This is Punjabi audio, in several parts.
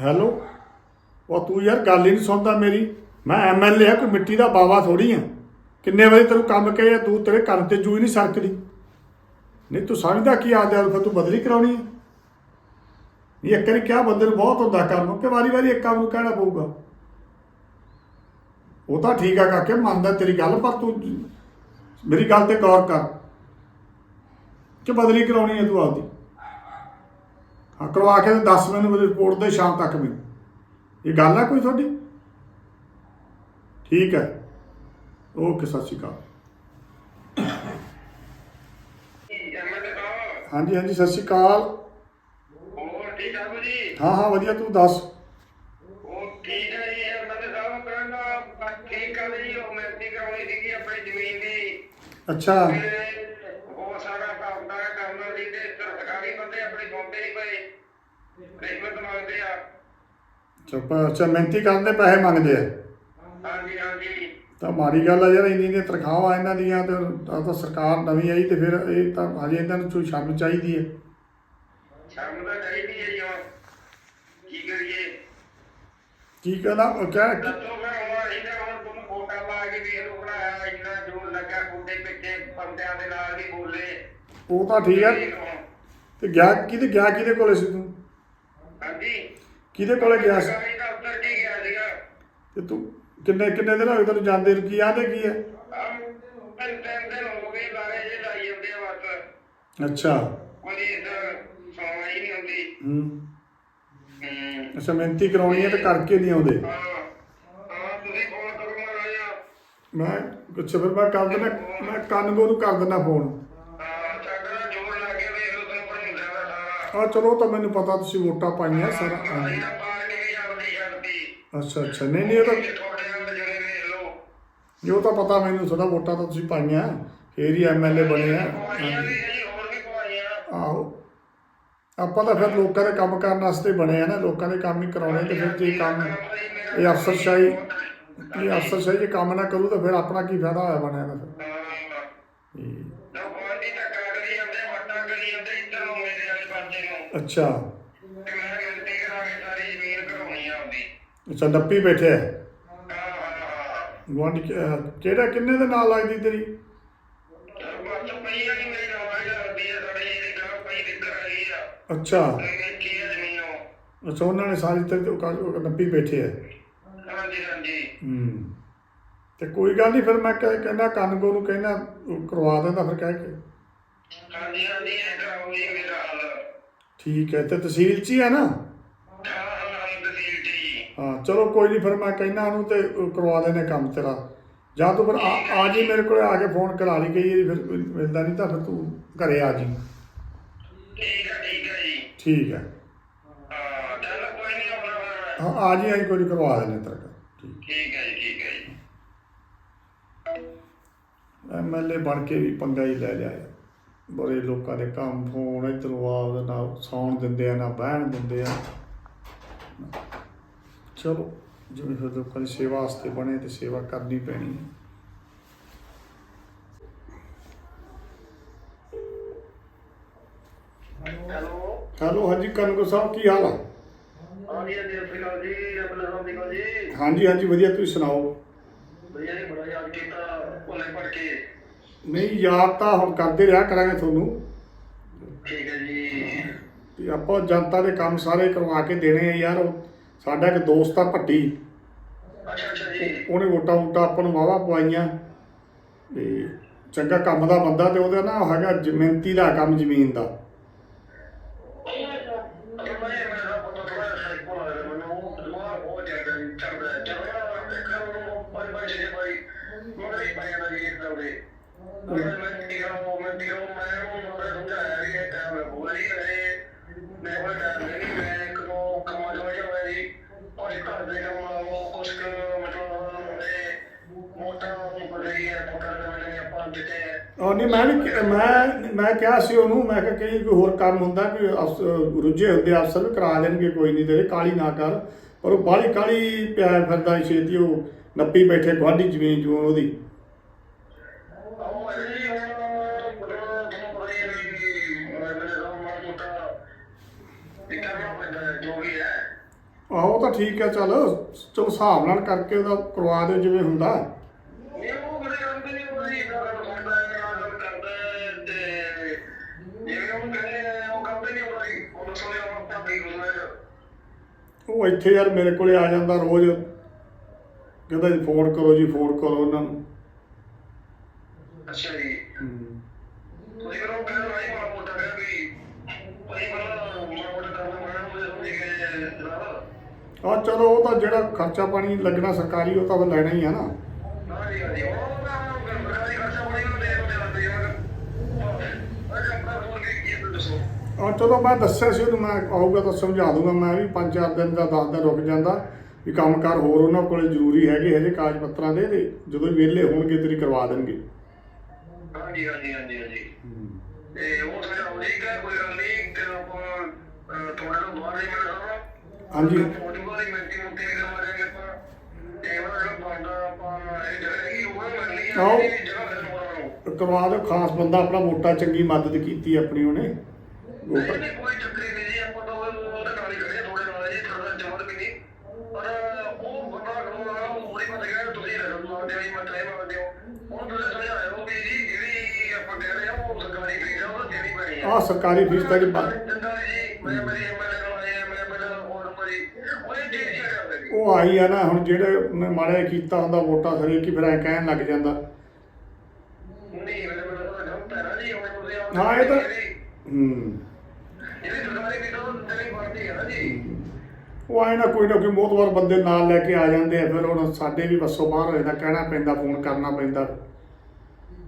ਹੈਲੋ? ਉਹ ਤੂੰ ਯਾਰ ਗੱਲ ਹੀ ਨਹੀਂ ਸੁਣਦਾ ਮੇਰੀ। ਮੈਂ ਐਮਐਲਏ ਆ, ਕੋਈ ਮਿੱਟੀ ਦਾ ਬਾਵਾ ਥੋੜੀ ਆ। ਕਿੰਨੇ ਵਾਰੀ ਤੈਨੂੰ ਕੰਮ ਕਹੇ ਤੂੰ ਤੇਰੇ ਕੰਨ ਤੇ ਜੂਈ ਨਹੀਂ ਸਰਕਦੀ। ਨਹੀਂ, ਤੂੰ ਸਮਝਦਾ ਕੀ ਆਦੇ ਆ ਫਿਰ ਤੂੰ ਬਦਲੀ ਕਰਾਉਣੀ ਹੈ ਨਹੀਂ, ਇੱਕ ਵਾਰੀ ਕਿਹਾ ਬੰਦੇ ਨੂੰ ਬਹੁਤ ਹੁੰਦਾ ਕੰਮ, ਕਿ ਵਾਰੀ ਵਾਰੀ ਇੱਕ ਕੰਮ ਨੂੰ ਕਹਿਣਾ ਪਊਗਾ। ਉਹ ਤਾਂ ਠੀਕ ਆ ਕਾਕੇ, ਮੰਨਦਾ ਤੇਰੀ ਗੱਲ, ਪਰ ਤੂੰ ਮੇਰੀ ਗੱਲ ਤੇ ਗੌਰ ਕਰ ਕਿ ਬਦਲੀ ਕਰਾਉਣੀ ਹੈ ਤੂੰ ਆਪਦੀ। ਕਰਵਾ ਕੇ ਤੇ ਦੱਸ ਮੈਨੂੰ ਮੇਰੀ ਰਿਪੋਰਟ ਦੇ ਸ਼ਾਮ ਤੱਕ ਮੈਨੂੰ। ਇਹ ਗੱਲ ਆ ਕੋਈ ਤੁਹਾਡੀ? ਠੀਕ ਹੈ। ਓਕੇ ਸਤਿ ਸ਼੍ਰੀ ਅਕਾਲ। ਹਾਂਜੀ ਹਾਂਜੀ ਸਤਿ ਸ਼੍ਰੀ ਅਕਾਲ। ਹੋਰ ਠੀਕ ਹੋ ਜੀ? ਹਾਂ ਹਾਂ ਵਧੀਆ ਤੂੰ ਦੱਸ? ਉਹ ਠੀਕ ਹੈ ਜੀ ਐਮਐਲਏ ਸਾਹਿਬ ਕਹਿੰਦਾ ਬਸ ਠੀਕ ਕਰ ਜੀ ਉਹ ਮਿਹਨਤੀ ਕਰਾਉਣੀ ਸੀਗੀ ਆਪਣੀ ਜ਼ਮੀਨ ਦੀ। ਅੱਛਾ ਤੇ ਬਹੁਤ ਸਾਰਾ ਕੰਮ ਦਾ ਕੰਮ ਸੀ ਤੇ ਸਰਕਾਰੀ ਬੰਦੇ ਆਪਣੀ ਸੁਣਦੇ ਨਹੀਂ ਪਏ ਰਿਸ਼ਵਤ ਮੰਗਦੇ ਆ ਚੁੱਪ ਅੱਛਾ ਮਿਹਨਤੀ ਕਰਨ ਦੇ ਪੈਸੇ ਮੰਗਦੇ ਆ? ਹਾਂਜੀ ਹਾਂਜੀ। ਤਾਂ ਮਾੜੀ ਗੱਲ ਆ ਯਾਰ ਇੰਨੀ ਇੰਨੀਆਂ ਤਨਖਾਹਾਂ ਇਹਨਾਂ ਦੀਆਂ ਤੇ ਤਾਂ ਸਰਕਾਰ ਨਵੀਂ ਆਈ ਤੇ ਫਿਰ ਇਹ ਤਾਂ ਹਜੇ ਇਹਨਾਂ ਨੂੰ ਕੋਈ ਸ਼ਰਮ ਚਾਹੀਦੀ ਹੈ ਸ਼ਰਮ ਤਾਂ ਚਾਹੀਦੀ ਹੈ ਜੀ ਹੁਣ। ਕੀ ਕਰੀਏ? ਕੀ ਕਹਿੰਦਾ? ਉਹ ਕਹਿ ਦੱਸੋ ਮੈਂ ਹੁਣ ਇਹਨਾਂ ਹੁਣ ਤੁਹਾਨੂੰ ਫੋਟਾ ਲਾ ਕੇ ਵੇਖ ਲਓ ਬਣਾਇਆ ਇੰਨਾ ਜੋ ਲੱਗਾ ਕੁੰਡੇ ਪਿੱਛੇ ਬੰਦਿਆਂ ਦੇ ਨਾਲ ਵੀ ਬੋਲੇ। ਉਹ ਤਾਂ ਠੀਕ ਹੈ ਵੇਖ ਹੁਣ। ਤੇ ਗਿਆ ਕਿਹਦੇ ਗਿਆ ਕਿਹਦੇ ਕੋਲੇ ਸੀ ਤੂੰ? ਹਾਂਜੀ। ਕਿਹਦੇ ਕੋਲੇ ਗਿਆ ਸੀ? ਸਰਕਾਰੀ ਦਫ਼ਤਰ ਕੀ ਗਿਆ ਸੀਗਾ। ਤੇ ਤੂੰ ਕਿੰਨੇ ਕਿੰਨੇ ਦਿਨ ਹੋਏ ਤੈਨੂੰ ਜਾਂਦੇ ਨੂੰ? ਕੀ ਆਦੇ ਕੀ ਹੈ ਆਹ ਤਿੰਨ ਤਿੰਨ ਦਿਨ ਹੋ ਗਏ ਲਾਰੇ ਜੇ ਲਾਈ ਜਾਂਦੇ ਆ ਬਸ। ਅੱਛਾ। ਪੁਲਿਸ ਸੁਣਵਾਈ ਹੀ ਨਹੀਂ ਹੁੰਦੀ ਹੂੰ। ਹੂੰ। ਅੱਛਾ ਮਿਹਨਤੀ ਕਰਾਉਣੀ ਹੈ ਤੇ ਕਰਕੇ ਨਹੀਂ ਆਉਂਦੇ। ਹਾਂ। ਹਾਂ ਤੁਸੀਂ ਫੋਨ ਕਰੋ ਮਹਾਰਾਜਾ। ਮੈਂ ਅੱਛਾ ਫਿਰ ਮੈਂ ਕਰ ਦਿੰਦਾ ਮੈਂ ਕੰਨਗੋ ਨੂੰ ਕਰ ਦਿੰਦਾ ਫੋਨ ਹਾਂ ਚੱਕਰਾ ਜੋੜ ਲਾ ਕੇ ਵੇਖ ਲਓ ਤੁਹਾਨੂੰ ਕੋਈ ਹੁੰਦਾ ਵਾ ਸਾਰਾ ਆ ਚਲੋ ਤਾਂ ਮੈਨੂੰ ਪਤਾ ਤੁਸੀਂ ਵੋਟਾਂ ਪਾਈਆਂ ਸਾਰਾ ਅੱਛਾ ਅੱਛਾ ਨਹੀਂ ਨਹੀਂ ਉਹ ਤਾਂ ਤੁਹਾਡੇ ਉਹ ਤਾਂ ਪਤਾ ਮੈਨੂੰ ਥੋੜਾ ਵੋਟਾਂ ਤਾਂ ਤੁਸੀਂ ਪਾਈਆਂ ਫੇਰ ਹੀ ਐਮਐਲਏ ਬਣੇ ਆ। ਜੀ ਆਹੋ। ਆਪਾਂ ਤਾਂ ਫਿਰ ਲੋਕਾਂ ਦੇ ਕੰਮ ਕਰਨ ਵਾਸਤੇ ਬਣੇ ਆ ਨਾ ਲੋਕਾਂ ਦੇ ਕੰਮ ਹੀ ਕਰਾਉਣੇ ਤੇ ਫਿਰ ਜੇ ਕੰਮ ਇਹ ਅਫਸਰਸ਼ਾਹੀ ਇਹ ਅਫਸਰਸ਼ਾਹੀ ਜੇ ਕੰਮ ਨਾ ਕਰੂ ਤਾਂ ਫਿਰ ਆਪਣਾ ਕੀ ਫਾਇਦਾ ਹੋਇਆ ਬਣਿਆ ਦਾ ਫਿਰ ਹਾਂ ਇਹ, ਨਾ ਪਾਰਟੀ ਧੱਕਾ ਕਰੀ ਜਾਂਦੇ ਵੱਟਾਂ ਕਰੀ ਜਾਂਦੇ ਇੱਧਰ ਨੂੰ ਮੇਰੇ ਵਾਲੇ ਪਾਸੇ ਨੂੰ ਅੱਛਾ। ਮੈਂ ਗਿਣਤੀ ਕਰਾ ਕੇ ਸਾਰੀ ਜ਼ਮੀਨ ਘਰਾਉਣੀ ਆ ਆਪਦੀ ਅੱਛਾ ਨੱਪੀ ਬੈਠਿਆ ਹੈ। ਹਾਂ। ਕਿਹੜਾ ਕਿੰਨੇ ਦੇ ਨਾਲ ਲੱਗਦੀ ਤੇਰੀ? ਬਸ ਮੇਰੇ ਨਾਲ ਲੱਗਦੀ ਆ ਸਾਡੇ ਪਈ ਆ। ਅੱਛਾ। ਤੇ ਕੀ ਆ ਜ਼ਮੀਨ ਉਹ। ਅੱਛਾ ਉਹਨਾਂ ਨੇ ਸਾਰੀ ਤੇ ਉਹ ਕਰ- ਉਹ ਨੱਪੀ ਬੈਠੇ ਹੈ ਹਾਂਜੀ ਹਾਂਜੀ। ਹੂੰ। ਤੇ ਕੋਈ ਗੱਲ ਨਹੀਂ ਫਿਰ ਮੈਂ ਕਹਿ- ਕਹਿੰਦਾ ਕੰਨਗੋ ਨੂੰ ਕਹਿੰਦਾ ਉਹ ਕਰਵਾ ਦਿੰਦਾ ਫਿਰ ਕਹਿ ਕੇ। ਹਾਂਜੀ ਹਾਂਜੀ ਇਹ ਕਰਾਓ ਜੀ ਮੇਰਾ ਹਾਲ। ਠੀਕ ਹੈ, ਤੇ ਤਹਿਸੀਲ 'ਚ ਹੀ ਹੈ ਨਾ? ਹਾਂ ਹਾਂ ਹਾਂ ਤਹਿਸੀਲ ਜੀ ਹਾਂ ਚਲੋ ਕੋਈ ਨਹੀਂ, ਫਿਰ ਮੈਂ ਕਹਿੰਦਾ ਉਹਨੂੰ ਤੇ ਉਹ ਕਰਵਾ ਦੇਣੇ ਕੰਮ ਤੇਰਾ। ਜਾਂ ਤੂੰ ਫਿਰ ਆ ਆ ਜੀ ਮੇਰੇ ਕੋਲੇ ਆ ਕੇ ਫੋਨ ਕਰਾ ਲਈ ਗਈ ਫਿਰ ਕੋਈ ਮਿਲਦਾ ਨਹੀਂ ਤਾਂ ਫਿਰ ਤੂੰ ਘਰੇ ਆ ਜੀ। ਠੀਕ ਆ ਠੀਕ ਆ ਜੀ ਠੀਕ ਹੈ। ਹਾਂ ਚੱਲ ਕੋਈ ਨਹੀਂ ਆਉਣਾ ਹਾਂ ਆ ਜੀ, ਅਸੀਂ ਕੋਈ ਨੀ ਕਰਵਾ ਦੇਣੇ ਤੇਰਾ ਕੰਮ। ਠੀਕ ਠੀਕ ਹੈ ਜੀ, ਠੀਕ ਹੈ ਜੀ। ਐਮਐਲਏ ਬਣ ਕੇ ਵੀ ਪੰਗਾ ਹੀ ਲੈ ਲਿਆ। ਯਾਰ। ਬੜੇ ਲੋਕਾਂ ਦੇ ਕੰਮ ਫੋਨ ਇੱਧਰੋਂ ਆ ਉਹਦੇ ਨਾਲ ਸੌਣ ਦਿੰਦੇ ਆ ਨਾ ਬਹਿਣ ਦਿੰਦੇ ਆ। ਚਲੋ ਜਿਵੇਂ ਫਿਰ ਲੋਕਾਂ ਦੀ ਸੇਵਾ ਵਾਸਤੇ ਬਣੇ ਤੇ ਸੇਵਾ ਕਰਨੀ ਪੈਣੀ ਹੈ। ਹੈਲੋ। ਹਾਂਜੀ ਕਨਗੋ ਸਾਹਿਬ ਕੀ ਹਾਲ ਆ? ਹਾਂਜੀ ਹਾਂਜੀ ਅਫਰੀਕਾ ਜੀ ਆਪਣੇ ਨਾਮ ਦੀ ਜੀ। ਹਾਂਜੀ ਹਾਂਜੀ ਵਧੀਆ ਤੁਸੀਂ ਸੁਣਾਓ? ਵਧੀਆ ਜੀ ਬੜਾ ਯਾਦ ਕੀਤਾ ਭੁੱਲੇ ਪੜ ਕੇ ਨਹੀਂ ਯਾਦ ਤਾਂ ਹੁਣ ਕਰਦੇ ਰਿਹਾ ਕਰਾਂਗੇ ਤੁਹਾਨੂੰ। ਠੀਕ ਹੈ ਜੀ। ਤੇ ਆਪਾਂ ਜਨਤਾ ਦੇ ਕੰਮ ਸਾਰੇ ਕਰਵਾ ਕੇ ਦੇਣੇ ਆ ਯਾਰ ਸਾਡਾ ਇੱਕ ਦੋਸਤ ਆ ਭੱਟੀ। ਅੱਛਾ ਅੱਛਾ ਜੀ। ਉਹਨੇ ਵੋਟਾਂ ਵੋਟਾਂ ਆਪਾਂ ਨੂੰ ਵਾਵਾ ਪਵਾਈਆਂ। ਤੇ ਚੰਗਾ ਕੰਮ ਦਾ ਬੰਦਾ ਤੇ ਉਹਦਾ ਨਾ ਹੈਗਾ ਜ਼ਮੀਨਤੀ ਦਾ ਕੰਮ ਜ਼ਮੀਨ ਦਾ ਅਗਰ ਮੈਂ ਮੇਰਾ ਪਤਾ ਥੋੜਾ ਸਾਈਕਲ ਆ ਰਿਹਾ ਮੈਨੂੰ ਦਿਮਾਗ ਬਹੁਤ ਜ਼ਿਆਦਾ ਚੱਲਦਾ ਹੈ ਚੱਲਦਾ ਦੇਖਣ ਨੂੰ ਬੜੀ ਬੜੀ ਜਿਹੀ ਭਾਈ ਮਗਰ ਹੀ ਪਾਇਆ ਨਾ ਜੀ ਇਸ ਤਰ੍ਹਾਂ ਦੇ ਮੈਂ ਮੈਂ ਕਿਹਾ ਮੈਂ ਕਿਹਾ ਮੈਂ ਉਹਨੂੰ ਬੜਾ ਸਮਝਾਇਆ ਵੀ ਇਹ ਟਾਈਮ ਮੈਂ ਉਹ ਟਾਈਮ ਨਹੀਂ, ਮੈਂ ਇੱਕ ਦੋ ਕੰਮਾਂ ਜੋ ਹੋਇਆ ਜੀ ਔਰ ਘਰ ਦੇ ਕੰਮ ਉਹ ਕੁਛ ਕੁ ਮਤਲਬ ਉਹਦੇ ਮੋਟਾ ਨਹੀਂ ਬਦਲੀ ਹੈ ਮੋਟਾ ਨਵੇਂ ਆਪਾਂ ਦਿੱਤੇ ਉਹ ਨਹੀਂ ਮੈਂ ਵੀ ਕਿ- ਮੈਂ ਮੈਂ ਕਿਹਾ ਸੀ ਉਹਨੂੰ, ਮੈਂ ਕਿਹਾ ਕਈ ਕੋਈ ਹੋਰ ਕੰਮ ਹੁੰਦਾ ਕਿ ਅਫਸ- ਰੁੱਝੇ ਹੁੰਦੇ ਅਫਸਰ ਵੀ ਕਰਾ ਦੇਣਗੇ, ਕੋਈ ਨਹੀਂ, ਤੇਰੇ ਕਾਲੀ ਨਾ ਕਰ। ਪਰ ਉਹ ਬਾਹਲੀ ਕਾਲੀ ਪਿਆ ਫਿਰਦਾ ਸੀ ਛੇਤੀ, ਉਹ ਨੱਪੀ ਬੈਠੇ ਗੁਆਂਢੀ ਜ਼ਮੀਨ ਜੂ ਉਹਦੀ ਉਹ ਜੀ ਹੁਣ ਤੁਹਾਨੂੰ ਪਤਾ ਹੀ ਹੈ ਵੀ ਮੇਰੇ ਨਾਲ ਮਾੜਾ ਮੋਟਾ ਇਹ ਕਰਨਾ ਪੈਂਦਾ ਹੈ ਜੋ ਵੀ ਹੈ ਆਹੋ ਉਹ ਤਾਂ ਠੀਕ ਹੈ ਚੱਲ ਚਲੋ ਹਿਸਾਬ ਨਾਲ ਕਰਕੇ ਉਹਦਾ ਕਰਵਾ ਦਿਓ ਜਿਵੇਂ ਹੁੰਦਾ। ਨਹੀਂ ਉਹ ਕਦੇ ਕਰਦੇ ਨਹੀਂ ਉਹ ਜੀ ਗੱਲ ਸੁਣਦਾ ਹੈ ਗੱਲ ਕਰਦਾ ਹੈ ਤੇ ਜਿਵੇਂ ਉਹ ਕਹਿੰਦੇ ਨੇ ਉਹ ਕਰਦੇ ਨਹੀਂ ਉਹ ਜੀ ਉਹ ਸੁਣੇ ਉਹ ਭਾਬੀ ਗੁਰੂ ਉਹ ਇੱਥੇ ਯਾਰ ਮੇਰੇ ਕੋਲੇ ਆ ਜਾਂਦਾ ਰੋਜ਼। ਕਹਿੰਦਾ ਜੀ ਫੋਨ ਕਰੋ ਜੀ ਫੋਨ ਕਰੋ ਉਹਨਾਂ ਨੂੰ। ਅੱਛਾ ਜੀ। ਤੁਸੀਂ ਕਰੋ ਕਹਿੰਦੇ ਨਹੀਂ ਮਾੜਾ ਮੋਟਾ ਕਹਿ ਵੀ ਭਾਈ ਮਾੜਾ ਮੋਟਾ ਕੰਮ ਕਰਨਾ ਮੁਝੇ ਸਮਝ ਕੇ ਜਨਾਬ। ਆ ਚਲੋ ਉਹ ਤਾਂ ਜਿਹੜਾ ਖਰਚਾ ਪਾਣੀ ਲੱਗਣਾ ਸਰਕਾਰੀ ਉਹ ਤਾਂ ਲੈਣਾ ਹੀ ਆ ਨਾ। ਹਾਂਜੀ ਹਾਂਜੀ ਉਹ ਸਰਕਾਰੀ ਖਰਚਾ ਦੇ ਯਾਰ ਆ ਚਲੋ ਮੈਂ ਦੱਸਿਆ ਸੀ ਉਹਨੂੰ ਮੈਂ ਆਊਗਾ ਤਾਂ ਸਮਝਾ ਦੂੰਗਾ। ਮੈਂ ਵੀ ਪੰਜ ਚਾਰ ਦਿਨ ਦਾ 10 ਦਿਨ ਰੁਕ ਜਾਂਦਾ ਵੀ ਕੰਮਕਾਰ ਹੋਰ ਉਹਨਾਂ ਕੋਲੇ ਜ਼ਰੂਰੀ ਹੈਗੇ ਹਜੇ ਕਾਗਜ਼ ਪੱਤਰਾਂ ਦੇ ਤੇ ਜਦੋਂ ਵਿਹਲੇ ਹੋਣਗੇ ਤੇਰੀ ਕਰਵਾ ਦੇਣਗੇ। ਹਾਂਜੀ ਹਾਂਜੀ ਹਾਂਜੀ ਹਾਂਜੀ। ਤੇ ਉਹ ਸਮਝਾਓ ਜੀ ਕਿ ਕੋਈ ਗੱਲ ਨਹੀਂ ਕਿ ਆਪਾਂ ਅਹ, ਤੁਹਾਡੇ ਤੋਂ ਬਾਹਰ ਹੀ ਮਿਲਣਾ ਹਾਂਜੀ। ਤੁਹਾਡੀ ਵਾਲੀ ਮਿੰਟੀ ਨੂੰ ਕਿਵੇਂ ਕਰਵਾਵਾਂਗੇ ਆਪਾਂ? ਤੇ ਉਹ ਜਿਹੜਾ ਬੰਦਾ ਆਪਾਂ ਇਹ ਜਗ੍ਹਾ ਹੈਗੀ ਉਹ ਮਿਲਣੀ ਹੈ ਆਓ। ਇਹ ਜਗ੍ਹਾ ਖਤਮ ਨੂੰ ਕਰਵਾ ਦਿਓ ਖਾਸ ਬੰਦਾ ਆਪਣਾ ਮੋਟਾ ਚੰਗੀ ਮਦਦ ਕੀਤੀ ਆਪਣੀ ਉਹਨੇ। ਉਹ ਨਹੀਂ ਤਾਂ- ਨਹੀਂ ਕੋਈ ਚੱਕਰ ਹੀ ਨਹੀਂ ਜੀ ਆਪਾਂ ਤਾਂ ਉਹ- ਉਹਦੇ ਨਾਲ ਹੀ ਖੜੇ ਹਾਂ, ਤੁਹਾਡੇ ਨਾਲ ਜੀ ਤੁਹਾਡਾ ਜਮਰ ਵੀ ਨਹੀਂ। ਪਰ ਉਹ ਬੰਦਾ ਕਰਵਾਉਣਾ ਉਹ ਬੜੀ ਮਤ ਗਿਆ ਤੁਸੀਂ ਰਗਮ ਮਾਰਦੇ ਹੋ ਜੀ ਮੈਂ ਤਰੇ ਮਾਰਦੇ ਹੋ ਉਹਨੂੰ ਤੁਸੀਂ ਸਮਝਾਇਓ ਵੀ ਜੀ ਜਿਹੜੀ ਆਪਾਂ ਕਹਿ ਰਹੇ ਹਾਂ ਉਹ ਸਰਕਾਰੀ ਫੀਸ ਆ ਉਹ ਦੇਣੀ ਪੈਣੀ ਹੈ ਆਹ ਸਰਕਾਰੀ ਫੀਸ ਤਾਂ ਜੀ ਬੰਦ ਚੰਗਾ ਜੀ ਮੈਂ ਮੇਰੀ ਨਾਲ ਆਇਆ ਮੈਂ ਮੇਰਾ ਹੋਰ ਮਰੀ ਉਹਨੇ ਜੀ ਜੀ ਕਰਦੇ ਜੀ ਉਹ ਆਈ ਆ ਨਾ ਹੁਣ ਜਿਹੜੇ ਉਹਨੇ ਮਾੜਾ ਕੀਤਾ ਹੁੰਦਾ ਵੋਟਾਂ ਸਾਰੇ ਕੀ ਫਿਰ ਐ ਕਹਿਣ ਲੱਗ ਜਾਂਦਾ। ਨਹੀਂ ਨਾ ਜੀ ਹੁਣ ਤੁਸੀਂ ਆਪ ਹਾਂ, ਇਹ ਤਾਂ- ਹੂੰ। ਉਹ ਦੇਣੀ ਬਣਦੀ ਹੈ ਨਾ ਜੀ। ਉਹ ਆਏ ਨਾ ਕੋਈ ਨਾ ਕੋਈ ਮੋਤਵਾਰ ਬੰਦੇ ਨਾਲ ਲੈ ਕੇ ਆ ਜਾਂਦੇ ਆ ਫਿਰ ਹੁਣ ਸਾਡੇ ਵੀ ਵੱਸੋਂ ਬਾਹਰ ਹੋ ਜਾਂਦਾ ਕਹਿਣਾ ਪੈਂਦਾ ਫੋਨ ਕਰਨਾ ਪੈਂਦਾ।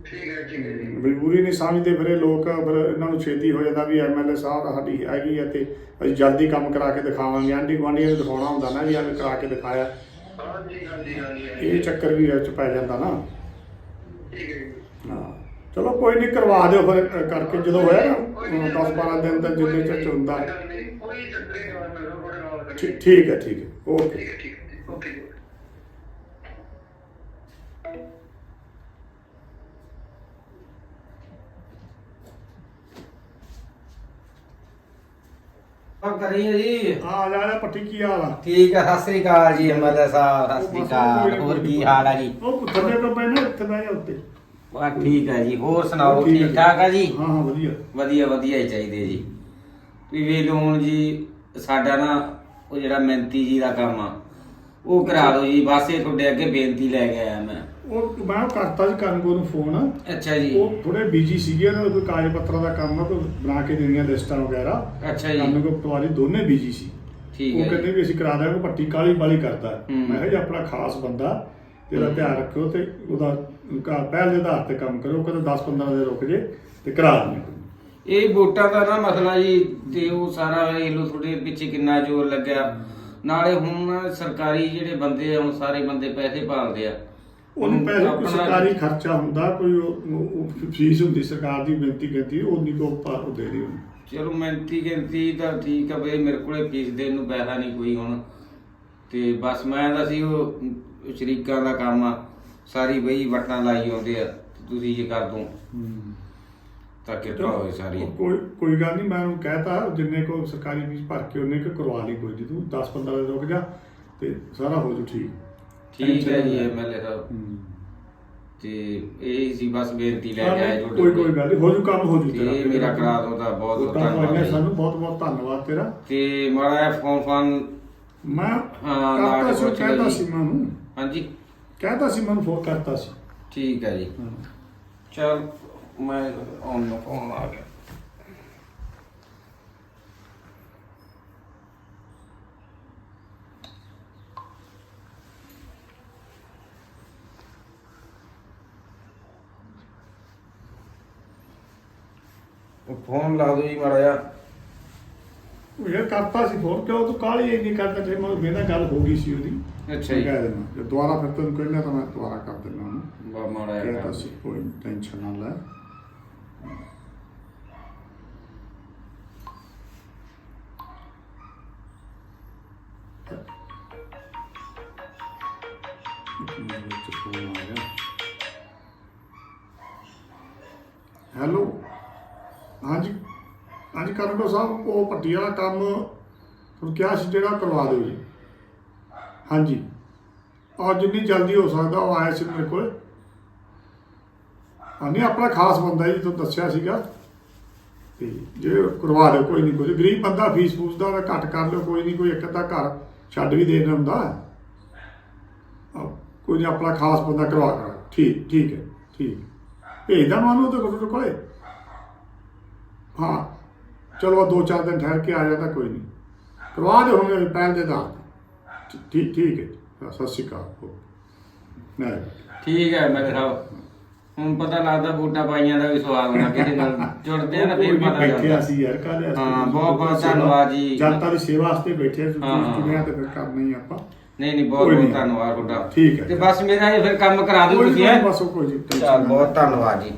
ਠੀਕ ਹੈ ਠੀਕ ਹੈ ਜੀ। ਮਜਬੂਰੀ ਨਹੀਂ ਸਮਝਦੇ ਫਿਰ ਇਹ ਲੋਕ ਫਿਰ ਇਹਨਾਂ ਨੂੰ ਛੇਤੀ ਹੋ ਜਾਂਦਾ ਵੀ ਐਮਐਲਏ ਸਾਹਿਬ ਸਾਡੀ ਹੈਗੀ ਆ ਤੇ ਅਸੀਂ ਜਲਦੀ ਕੰਮ ਕਰਾ ਕੇ ਦਿਖਾਵਾਂਗੇ। ਆਂਢੀ ਗੁਆਂਢੀਆਂ ਨੂੰ ਦਿਖਾਉਣਾ ਹੁੰਦਾ ਨਾ ਵੀ ਐਵੇਂ ਕਰਾ ਕੇ ਦਿਖਾਇਆ। ਹਾਂਜੀ ਹਾਂਜੀ ਹਾਂਜੀ। ਇਹ ਚੱਕਰ ਵੀ ਇਹ ਚ ਪੈ ਜਾਂਦਾ ਨਾ। ਠੀਕ ਹੈ ਹਾਂ। ਚਲੋ ਕੋਈ ਨਹੀਂ ਕਰਵਾ ਦਿਓ ਫਿਰ ਕਰਕੇ ਜਦੋਂ ਹੋਇਆ ਨਾ 10 12 ਦਿਨ ਤੱਕ ਜਿੰਨੇ ਚ ਹੁੰਦਾ। ਹੀ ਠੀਕ ਹੈ ਠੀਕ ਹੈ। ਓਕੇ। ਠੀਕ ਹੈ ਠੀਕ ਹੈ ਓਕੇ ਜੀ? ਆ ਪੱਟੀ ਕੀ ਹਾਲ ਆ? ਠੀਕ ਸਤਿ ਸ੍ਰੀ ਅਕਾਲ ਜੀ ਐਮਐਲਏ ਸਾਹਿਬ ਸਤਿ ਸ੍ਰੀ ਅਕਾਲ। ਹੋਰ ਕੀ ਹਾਲ ਹੈ ਜੀ? ਉਹ ਥੱਲੇ ਤੋਂ ਪੈਣਾ ਇੱਥੇ ਬਹਿ ਜਾ ਉੱਤੇ। ਵਾ ਠੀਕ ਹੈ ਜੀ ਹੋਰ ਸੁਣਾਓ ਠੀਕ ਠੀਕ ਠਾਕ ਆ ਜੀ? ਹਾਂ ਹਾਂ ਵਧੀਆ। ਵਧੀਆ ਵਧੀਆ ਹੀ ਚਾਹੀਦੇ ਜੀ। ਵੀ ਹੁਣ ਜੀ ਸਾਡਾ ਨਾ ਉਹ ਜਿਹੜਾ ਮਿਹਨਤੀ ਜੀ ਦਾ ਕੰਮ ਆ ਉਹ ਕਰਾ ਦਿਓ ਜੀ ਬਸ ਇਹ ਤੁਹਾਡੇ ਅੱਗੇ ਬੇਨਤੀ ਲੈ ਕੇ ਆਇਆ ਮੈਂ। ਉਹ ਮੈਂ ਉਹ ਕਰਤਾ ਸੀ ਕਰਨਗੋ ਨੂੰ ਫੋਨ। ਅੱਛਾ ਜੀ। ਉਹ ਥੋੜੇ ਬੀਜੀ ਸੀਗੇ ਉਹਨਾਂ ਦਾ ਕੋਈ ਕਾਗਜ਼ ਪੱਤਰਾਂ ਦਾ ਕੰਮ ਆ ਕੋਈ ਬਣਾ ਕੇ ਦੇਣੀਆਂ ਲਿਸਟਾਂ ਵਗੈਰਾ। ਅੱਛਾ ਜੀ। ਕਰਨਗੋ ਪਟਵਾਰੀ ਦੋਨੇ ਬੀਜੀ ਸੀ। ਠੀਕ ਉਹ ਹੈ ਕਹਿੰਦੇ ਜੀ ਵੀ ਅਸੀਂ ਕਰਾ ਦਿਆਂਗੇ ਪੱਟੀ ਕਾਲੀ ਬਾਲੀ ਕਰਦਾ। ਮੈਂ ਕਿਹਾ ਜੀ ਆਪਣਾ ਖਾਸ ਬੰਦਾ ਤੇਰਾ ਧਿਆਨ ਰੱਖਿਓ ਤੇ ਉਹਦਾ ਕਾ- ਪਹਿਲ ਦੇ ਆਧਾਰ ਤੇ ਕੰਮ ਕਰੋ ਕਹਿੰਦਾ 10 15 ਦਿਨ ਰੁਕ ਜੇ ਤੇ ਕਰਾ ਦਿੰਦੇ ਇਹ ਵੋਟਾਂ ਦਾ ਨਾ ਮਸਲਾ ਜੀ ਤੇ ਉਹ ਸਾਰਾ ਵੇਖ ਲਓ ਤੁਹਾਡੇ ਪਿੱਛੇ ਕਿੰਨਾ ਜ਼ੋਰ ਲੱਗਿਆ। ਨਾਲੇ ਹੁਣ ਸਰਕਾਰੀ ਜਿਹੜੇ ਬੰਦੇ ਆ ਹੁਣ ਸਾਰੇ ਬੰਦੇ ਪੈਸੇ ਭਾਲਦੇ ਆ। ਉਹਨੂੰ ਪੈਸੇ ਕੋਈ ਆਪਣਾ- ਸਰਕਾਰੀ ਖਰਚਾ ਹੁੰਦਾ ਕੋਈ ਉਹ- ਉਹ ਉਹ ਫੀਸ ਹੁੰਦੀ ਸਰਕਾਰ ਦੀ ਬੇਨਤੀ ਕਰਦੀ ਉਹ ਨਹੀਂ ਕੋ ਉਹ ਦੇ ਰਹੀ ਉਹਨੂੰ ਚਲੋ ਮਿਹਨਤੀ ਗਿਣਤੀ ਤਾਂ ਠੀਕ ਆ ਬਈ ਮੇਰੇ ਕੋਲੇ ਫੀਸ ਦੇਣ ਨੂੰ ਪੈਸਾ ਨਹੀਂ ਕੋਈ ਹੁਣ। ਤੇ ਬਸ ਮੈਂ ਤਾਂ ਸੀ ਉਹ ਸ਼ਰੀਕਾਂ ਦਾ ਕੰਮ ਆ ਸਾਰੀ ਬਈ ਵਟਾਂ ਲਾਈ ਆਉਂਦੇ ਆ ਤੇ ਤੁਸੀਂ ਜੇ ਕਰ ਦੋ। ਤਾਂ ਕਿਰਪਾ ਹੋਏ ਸਾਰੀ। ਕੋਈ ਕੋਈ ਗੱਲ ਨਹੀਂ ਮੈਂ ਉਹਨੂੰ ਕਹਿਤਾ ਜਿੰਨੇ ਕੋ ਸਰਕਾਰੀ ਫੀਸ ਭਰ ਕੇ ਉਹਨੇ ਕੋ ਕਰਵਾ ਲਈ ਕੋਈ ਨਹੀਂ ਤੂੰ 10 15 ਦਿਨ ਰੁਕ ਜਾ ਤੇ ਸਾਰਾ ਹੋ ਜੂ ਠੀਕ। ਠੀਕ ਹੈ ਜੀ ਐਮਐਲਏ ਸਾਹਿਬ। ਤੇ ਇਹ ਸੀ ਬਸ ਬੇਨਤੀ ਲੈ ਕੇ ਆਏ ਤੁਹਾਡੇ ਕੋਈ ਕੋਈ। ਗੱਲ ਨਹੀਂ ਹੋ ਜੂ ਕੰਮ ਹੋ ਜੂ ਤੇ ਮੇਰਾ ਕਰਾ ਦੋ ਤਾਂ ਬਹੁਤ ਬਹੁਤ ਧੰਨਵਾਦ। ਸਾਨੂੰ ਬਹੁਤ ਬਹੁਤ ਧੰਨਵਾਦ ਤੇਰਾ। ਤੇ ਮਾੜਾ ਫੋਨ ਫਾਨ ਮੈਂ ਹਾਂ, ਕਰਤਾ ਸੀ ਜੀ। ਸੀ ਮੈਨੂੰ। ਹਾਂਜੀ। ਕਹਿਤਾ ਸੀ ਮੈਨੂੰ ਫੋਨ ਕਰਤਾ ਸੀ। ਠੀਕ ਹੈ ਜੀ। ਚਲ ਮੈਂ ਆਨ ਨੂੰ ਫੋਨ ਆ ਗਿਆ ਫੋਨ ਲਾ ਦਿਓ ਜੀ ਮਾੜਾ ਜਿਹਾ। ਉਹ ਇਹ ਕਰਤਾ ਸੀ ਫੋਨ ਕਿਉਂ? ਤੂੰ ਕਾਲੀ ਇੰਨੀ ਕਰਦਾ? ਤੇ ਮੈਨੂੰ ਮੇਰੇ ਨਾਲ ਗੱਲ ਹੋ ਗਈ ਸੀ ਉਹਦੀ। ਅੱਛਾ ਜੀ। ਕਹਿ ਦੇਣਾ ਜੇ ਦੁਬਾਰਾ ਫਿਰ ਤੈਨੂੰ ਕਹਿਣਾ ਤਾਂ ਮੈਂ ਦੁਬਾਰਾ ਕਰ ਦੇਣਾ ਉਹਨੂੰ। ਬਾ ਮਾੜਾ ਜਿਹਾ ਸੀ ਕੋਈ ਟੈਨਸ਼ਨ ਨਾ ਲੈ। ਹਾਂਜੀ। ਹਾਂਜੀ, ਕਰਨੋ ਸਾਹਿਬ, ਉਹ ਪੱਟੀ ਵਾਲਾ ਕੰਮ ਤੁਹਾਨੂੰ ਕਿਹਾ ਸੀ ਜਿਹੜਾ ਕਰਵਾ ਦਿਓ ਜੀ। ਹਾਂਜੀ। ਔਰ ਜਿੰਨੀ ਜਲਦੀ ਹੋ ਸਕਦਾ, ਉਹ ਆਇਆ ਸੀ ਮੇਰੇ ਕੋਲ। ਹਾਂ ਨਹੀਂ, ਆਪਣਾ ਖਾਸ ਬੰਦਾ ਜੀ, ਤੁਹਾਨੂੰ ਦੱਸਿਆ ਸੀਗਾ। ਤੇ ਜੇ ਕਰਵਾ ਦਿਓ, ਕੋਈ ਨਹੀਂ, ਕੋਈ ਗਰੀਬ ਬੰਦਾ ਫੀਸ ਫੂਸ ਦਾ ਘੱਟ ਕਰ ਲਿਓ, ਕੋਈ ਨਹੀਂ, ਕੋਈ ਇੱਕ ਅੱਧਾ ਘਰ ਛੱਡ ਵੀ ਦੇਣਾ ਹੁੰਦਾ ਕੋਈ ਨਹੀਂ, ਆਪਣਾ ਖਾਸ ਬੰਦਾ ਕਰਵਾ ਕਰਾ ਠੀਕ ਠੀਕ ਹੈ, ਠੀਕ ਭੇਜਦਾ ਮੈਂ ਉਹਨੂੰ ਤੇ ਕੋਲ ਕੋਲੇ? ਹਾਂ। ਚਲੋ ਦੋ ਚਾਰ ਦਿਨ ਠਹਿਰ ਕੇ ਆ ਜਾਂਦਾ ਕੋਈ ਨਹੀਂ। ਕਰਵਾ ਦਿਓ ਹੁਣ ਪਹਿਲ ਦੇ ਦਾ ਠੀਕ ਠੀਕ ਹੈ ਸਤਿ ਸ਼੍ਰੀ ਅਕਾਲ। ਮੈਂ ਠੀਕ ਹੈ ਮੇਰੇ ਸਾਹਿਬ। ਹੁਣ ਪਤਾ ਲੱਗਦਾ ਬੂਟਾ ਪਾਈਆਂ ਦਾ ਵੀ ਸਵਾਦ ਹੋਣਾ ਕਿਸੇ ਨਾਲ ਜੁੜਦੇ ਆ ਨਾ ਫਿਰ ਪਤਾ ਲੱਗਦਾ। ਅਸੀਂ ਯਾਰ ਕਾਹਦੇ ਵਾਸਤੇ ਹਾਂ, ਬਹੁਤ ਬਹੁਤ ਧੰਨਵਾਦ ਜੀ। ਜਨਤਾ ਦੀ ਸੇਵਾ ਵਾਸਤੇ ਬੈਠੇ। ਚੁਣਿਆ ਤੇ ਫਿਰ ਕਰਨਾ ਹੀ ਆਪਾਂ। ਨਹੀਂ ਨਹੀਂ ਬਹੁਤ ਬਹੁਤ ਨਹੀਂ। ਧੰਨਵਾਦ ਤੁਹਾਡਾ ਠੀਕ ਹੈ। ਤੇ ਬਸ ਮੇਰਾ ਇਹ ਫਿਰ ਕੰਮ ਕਰਾ ਦਿਓ ਤੁਸੀਂ ਨਹੀਂ ਹੈ? ਬਸ ਕੋਈ ਜੀ, ਬਹੁਤ। ਧੰਨਵਾਦ ਜੀ।